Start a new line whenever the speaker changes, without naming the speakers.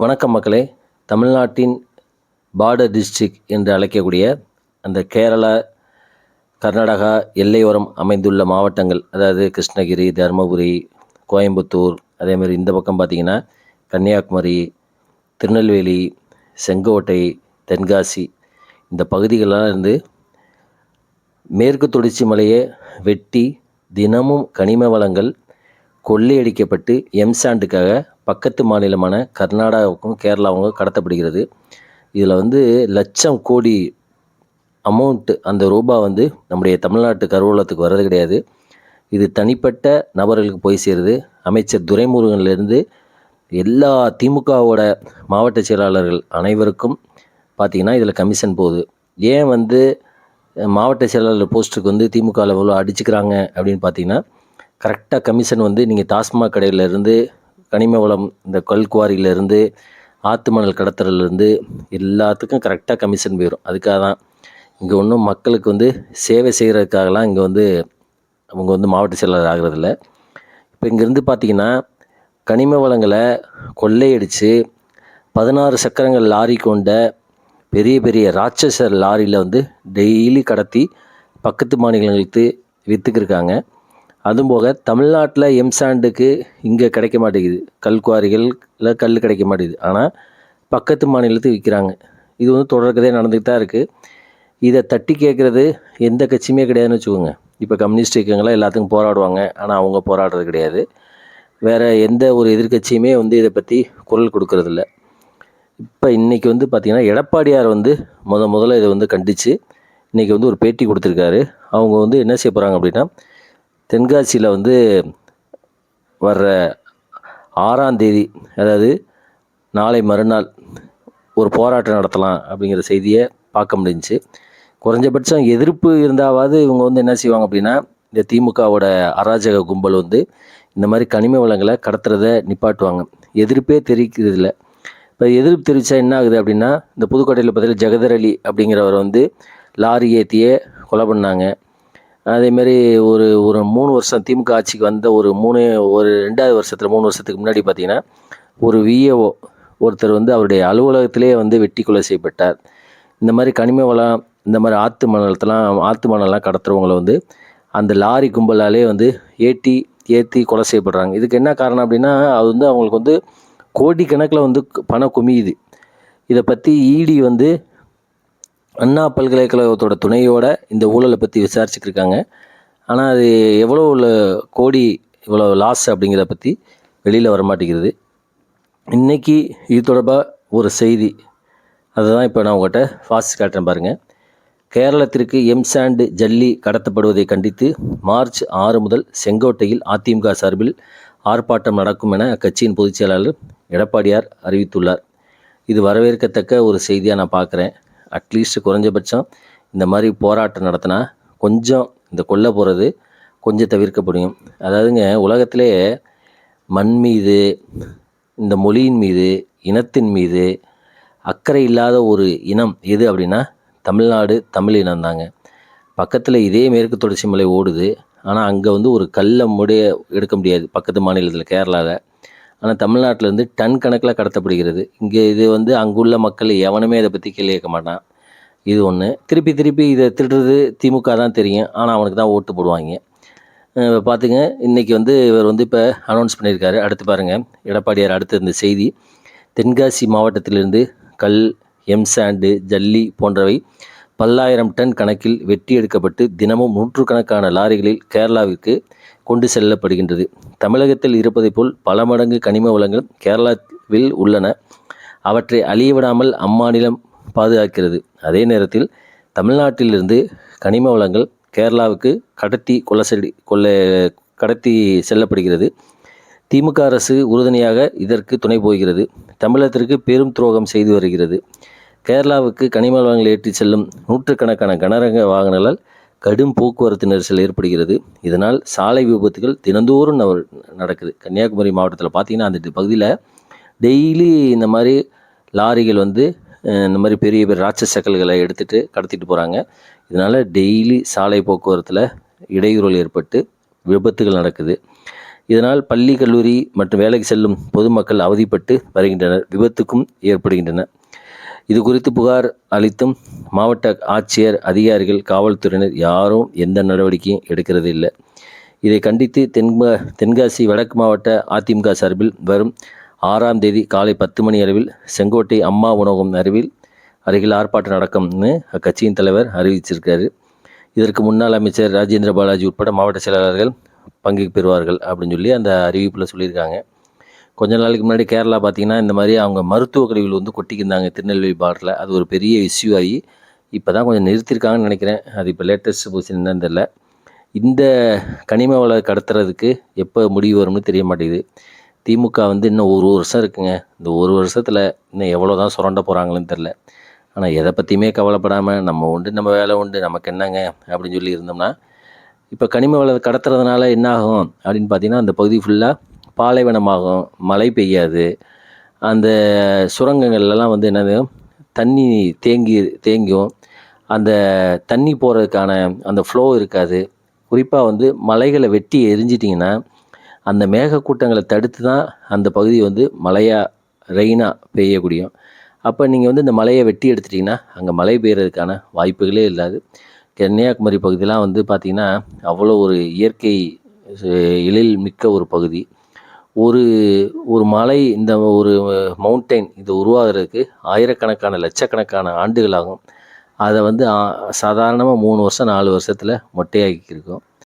வணக்கம் மக்களே. தமிழ்நாட்டின் பார்டர் டிஸ்ட்ரிக் என்று அழைக்கக்கூடிய அந்த கேரளா கர்நாடகா எல்லையோரம் அமைந்துள்ள மாவட்டங்கள் அதாவது கிருஷ்ணகிரி தருமபுரி கோயம்புத்தூர் அதேமாதிரி இந்த பக்கம் பார்த்திங்கன்னா கன்னியாகுமரி திருநெல்வேலி செங்கோட்டை தென்காசி இந்த பகுதிகளெலாம் இருந்து மேற்கு தொடர்ச்சி மலையை வெட்டி தினமும் கனிம வளங்கள் கொள்ளையடிக்கப்பட்டு எம்சாண்டுக்காக பக்கத்து மாநிலமான கர்நாடகாவுக்கும் கேரளாவுக்கும் கடத்தப்படுகிறது. இதில் வந்து லட்சம் கோடி அமௌண்ட்டு அந்த ரூபா வந்து நம்முடைய தமிழ்நாட்டு கருவூலத்துக்கு வர்றது கிடையாது. இது தனிப்பட்ட நபர்களுக்கு போய் சேருது. அமைச்சர் துரைமுருகன்லேருந்து எல்லா திமுகவோட மாவட்ட செயலாளர்கள் அனைவருக்கும் பார்த்திங்கன்னா இதில் கமிஷன் போகுது. ஏன் வந்து மாவட்ட செயலாளர் போஸ்ட்டுக்கு வந்து திமுகவில் எவ்வளோ அடிச்சுக்கிறாங்க அப்படின்னு பார்த்தீங்கன்னா கரெக்டாக கமிஷன் வந்து நீங்கள் டாஸ்மாக் கடையிலேருந்து கனிம வளம் இந்த கல்குவாரியிலேருந்து ஆற்று மணல் கடத்துறதுலேருந்து எல்லாத்துக்கும் கரெக்டாக கமிஷன் போயிடும் அதுக்காக தான் இங்கே ஒன்றும் மக்களுக்கு வந்து சேவை செய்கிறதுக்காகலாம் இங்கே வந்து அவங்க வந்து மாவட்ட செயலாளர் ஆகிறதில்ல. இப்போ இங்கேருந்து பார்த்தீங்கன்னா கனிம வளங்களை கொள்ளையடித்து பதினாறு சக்கரங்கள் லாரி கொண்ட பெரிய பெரிய ராட்சசர் லாரியில் வந்து டெய்லி கடத்தி பக்கத்து மாநிலங்களுக்கு விற்றுக்கிருக்காங்க அதுவும் போக தமிழ்நாட்டில் எம்சாண்டுக்கு இங்கே கிடைக்க மாட்டேங்குது. கல்குவாரிகள் இல்லை கல் கிடைக்க மாட்டேங்குது. ஆனால் பக்கத்து மாநிலத்துக்கு விற்கிறாங்க இது வந்து தொடர்கதே நடந்துகிட்டு தான் இருக்குது இதை தட்டி கேட்குறது எந்த கட்சியுமே கிடையாதுன்னு வச்சுக்கோங்க. இப்போ கம்யூனிஸ்ட் இயக்கங்களாம் எல்லாத்துக்கும் போராடுவாங்க. ஆனால் அவங்க போராடுறது கிடையாது. வேறு எந்த ஒரு எதிர்கட்சியுமே வந்து இதை பற்றி குரல் கொடுக்கறதில்ல. இப்போ இன்றைக்கி வந்து பார்த்திங்கன்னா எடப்பாடியார் வந்து முத முதல்ல இதை வந்து கண்டித்து இன்றைக்கி வந்து ஒரு பேட்டி கொடுத்துருக்காரு. அவங்க வந்து என்ன செய்ய போகிறாங்க அப்படின்னா தென்காசியில் வந்து வர்ற ஆறாம் தேதி அதாவது நாளை மறுநாள் ஒரு போராட்டம் நடத்தலாம் அப்படிங்கிற செய்தியை பார்க்க முடிஞ்சுச்சு. குறைஞ்சபட்சம் எதிர்ப்பு இருந்தாவது இவங்க வந்து என்ன செய்வாங்க அப்படின்னா இந்த திமுகவோட அராஜக கும்பல் வந்து இந்த மாதிரி கனிம வளங்களை கடத்துறத நிப்பாட்டுவாங்க. எதிர்ப்பே தெரிவிக்கிறது இல்லை இப்போ எதிர்ப்பு தெரிவித்தா என்ன ஆகுது அப்படின்னா இந்த புதுக்கோட்டையில் பார்த்தீங்கன்னா ஜெகதர் அலி அப்படிங்கிறவர் வந்து லாரி ஏற்றியே கொலை பண்ணாங்க. அதேமாரி ஒரு ஒரு மூணு வருஷம் திமுக ஆட்சிக்கு வந்த ஒரு மூணு ஒரு ரெண்டாவது வருஷத்தில் மூணு வருஷத்துக்கு முன்னாடி பார்த்தீங்கன்னா ஒரு விஏஓ ஒருத்தர் வந்து அவருடைய அலுவலகத்திலே வந்து வெட்டி கொலை செய்யப்பட்டார். இந்த மாதிரி கனிம வளம் இந்த மாதிரி ஆற்று மணலத்தெலாம் ஆற்று மணலாம் கடத்துறவங்களை வந்து அந்த லாரி கும்பலாலே வந்து ஏற்றி ஏற்றி கொலை செய்யப்படுறாங்க. இதுக்கு என்ன காரணம் அப்படின்னா அது வந்து அவங்களுக்கு வந்து கோடிக்கணக்கில் வந்து பணம் குமியுது. இதை பற்றி இடி வந்து அண்ணா பல்கலைக்கழகத்தோட துணையோட இந்த ஊழலை பற்றி விசாரிச்சுக்கிருக்காங்க ஆனால் அது எவ்வளோ உள்ள கோடி இவ்வளோ லாஸ் அப்படிங்கிறத பற்றி வெளியில் வரமாட்டேங்கிறது இன்றைக்கி இது தொடர்பாக ஒரு செய்தி. அதுதான் இப்போ நான் உங்கள்கிட்ட ஃபாஸ்ட் காட்டுறேன் பாருங்கள் கேரளத்திற்கு எம்சாண்டு ஜல்லி கடத்தப்படுவதை கண்டித்து மார்ச் ஆறு முதல் செங்கோட்டையில் அதிமுக சார்பில் ஆர்ப்பாட்டம் நடக்கும் என அக்கட்சியின் பொதுச் செயலாளர் எடப்பாடியார் அறிவித்துள்ளார். இது வரவேற்கத்தக்க ஒரு செய்தியாக நான் பார்க்குறேன் அட்லீஸ்ட் குறைஞ்சபட்சம் இந்த மாதிரி போராட்டம் நடத்தினா கொஞ்சம் இந்த கொல்ல போகிறது கொஞ்சம் தவிர்க்க முடியும். அதாவதுங்க உலகத்திலே மண் மீது இந்த மொழியின் மீது இனத்தின் மீது அக்கறை இல்லாத ஒரு இனம் எது அப்படின்னா தமிழ்நாடு தமிழ் இனம் தாங்க பக்கத்தில் இதே மேற்கு தொடர்ச்சி மலை ஓடுது. ஆனால் அங்கே வந்து ஒரு கல்லை முடிய எடுக்க முடியாது. பக்கத்து மாநிலத்தில் கேரளாவில் ஆனால் தமிழ்நாட்டிலேருந்து டன் கணக்கில் கடத்தப்படுகிறது. இங்கே இது வந்து அங்குள்ள மக்கள் எவனுமே இதை பற்றி கேள்வி கேட்க மாட்டான். இது ஒன்று திருப்பி திருப்பி இதை திருடுறது திமுக தான் தெரியும். ஆனால் அவனுக்கு தான் ஓட்டு போடுவாங்க. இப்போ பார்த்துங்க இன்றைக்கி வந்து இவர் வந்து இப்போ அனௌன்ஸ் பண்ணியிருக்காரு. அடுத்து பாருங்கள் எடப்பாடியார் அடுத்து இந்த செய்தி. தென்காசி மாவட்டத்திலிருந்து கல் எம்சாண்டு ஜல்லி போன்றவை பல்லாயிரம் டன் கணக்கில் வெட்டி எடுக்கப்பட்டு தினமும் நூற்றுக்கணக்கான லாரிகளில் கேரளாவிற்கு கொண்டு செல்லப்படுகின்றது. தமிழகத்தில் இருப்பதைப் போல் பல மடங்கு கனிம வளங்கள் கேரளாவில் உள்ளன. அவற்றை அழியவிடாமல் அம்மாநிலம் பாதுகாக்கிறது. அதே நேரத்தில் தமிழ்நாட்டிலிருந்து கனிம வளங்கள் கேரளாவுக்கு கடத்தி கொள்ள செல் கொள்ள கடத்தி செல்லப்படுகிறது. திமுக அரசு உறுதுணையாக இதற்கு துணை போகிறது. தமிழகத்திற்கு பெரும் துரோகம் செய்து வருகிறது. கேரளாவுக்கு கனிம வளங்கள் ஏற்றி செல்லும் நூற்றுக்கணக்கான கனரக வாகனங்களால் கடும் போக்குவரத்து நெரிசல் ஏற்படுகிறது. இதனால் சாலை விபத்துகள் தினந்தோறும் நடக்குது. கன்னியாகுமரி மாவட்டத்தில் பார்த்தீங்கன்னா அந்த பகுதியில் டெய்லி இந்த மாதிரி லாரிகள் வந்து இந்த மாதிரி பெரிய பெரிய ராட்சசக்கல்களை எடுத்துகிட்டு கடத்திட்டு போகிறாங்க இதனால் டெய்லி சாலை போக்குவரத்தில் இடையூறல் ஏற்பட்டு விபத்துகள் நடக்குது. இதனால் பள்ளி கல்லூரி மற்றும் வேலைக்கு செல்லும் பொதுமக்கள் அவதிப்பட்டு வருகின்றனர். விபத்துக்கும் ஏற்படுகின்றன இது குறித்து புகார் அளித்தும் மாவட்ட ஆட்சியர் அதிகாரிகள் காவல்துறையினர் யாரும் எந்த நடவடிக்கையும் எடுக்கிறது இல்லை இதை கண்டித்து தென்கா தென்காசி வடக்கு மாவட்ட அதிமுக சார்பில் வரும் ஆறாம் தேதி காலை பத்து மணி அளவில் செங்கோட்டை அம்மா உணவகம் அருவில் அருகில் ஆர்ப்பாட்டம் நடக்கும்னு அக்கட்சியின் தலைவர் அறிவிச்சிருக்காரு. இதற்கு முன்னாள் அமைச்சர் ராஜேந்திர பாலாஜி உட்பட மாவட்ட செயலாளர்கள் பங்கு பெறுவார்கள் அப்படின்னு சொல்லி அந்த அறிவிப்பில் சொல்லியிருக்காங்க. கொஞ்ச நாளைக்கு முன்னாடி கேரளா பார்த்தீங்கன்னா இந்த மாதிரி அவங்க மருத்துவ கழிவுகள் வந்து கொட்டிக்கிருந்தாங்க திருநெல்வேலி பார்டரில் அது ஒரு பெரிய இஷ்யூ ஆகி இப்போ தான் கொஞ்சம் நிறுத்தியிருக்காங்கன்னு நினைக்கிறேன். அது இப்போ லேட்டஸ்ட் பொசிஷன் என்னன்னு தெரில இந்த கனிம வள கடத்துறதுக்கு எப்போ முடிவு வரும்னு தெரிய மாட்டேங்குது. திமுக வந்து இன்னும் ஒரு வருஷம் இருக்குங்க. இந்த ஒரு வருஷத்தில் இன்னும் எவ்வளோ தான் சுரண்ட போகிறாங்களேன்னு தெரில ஆனால் எதை பற்றியுமே கவலைப்படாமல் நம்ம உண்டு நம்ம வேலை உண்டு நமக்கு என்னங்க அப்படின்னு சொல்லி இருந்தோம்னா இப்போ கனிம வளத்தை கடத்துறதுனால என்ன ஆகும் அப்படின்னு பார்த்தீங்கன்னா அந்த பகுதி ஃபுல்லாக பாலைவனமாகும் மழை பெய்யாது. அந்த சுரங்கங்கள்லாம் வந்து என்னது தண்ணி தேங்கி தேங்கும். அந்த தண்ணி போகிறதுக்கான அந்த ஃப்ளோ இருக்காது. குறிப்பாக வந்து மலைகளை வெட்டி எரிஞ்சிட்டிங்கன்னா அந்த மேகக்கூட்டங்களை தடுத்து தான் அந்த பகுதி வந்து மழையாக ரெயினாக பெய்யக்கூடியும். அப்போ நீங்கள் வந்து இந்த மலையை வெட்டி எடுத்துட்டிங்கன்னா அங்கே மழை பெய்கிறதுக்கான வாய்ப்புகளே இல்லாது. கன்னியாகுமரி பகுதியெலாம் வந்து பார்த்திங்கன்னா அவ்வளோ ஒரு இயற்கை எழில் மிக்க ஒரு பகுதி. ஒரு ஒரு மலை இந்த ஒரு மவுண்டெயின் இது உருவாகிறதுக்கு ஆயிரக்கணக்கான லட்சக்கணக்கான ஆண்டுகளாகும். அதை வந்து சாதாரணமாக மூணு வருஷம் நாலு வருஷத்தில் மொட்டையாக்கிருக்கும்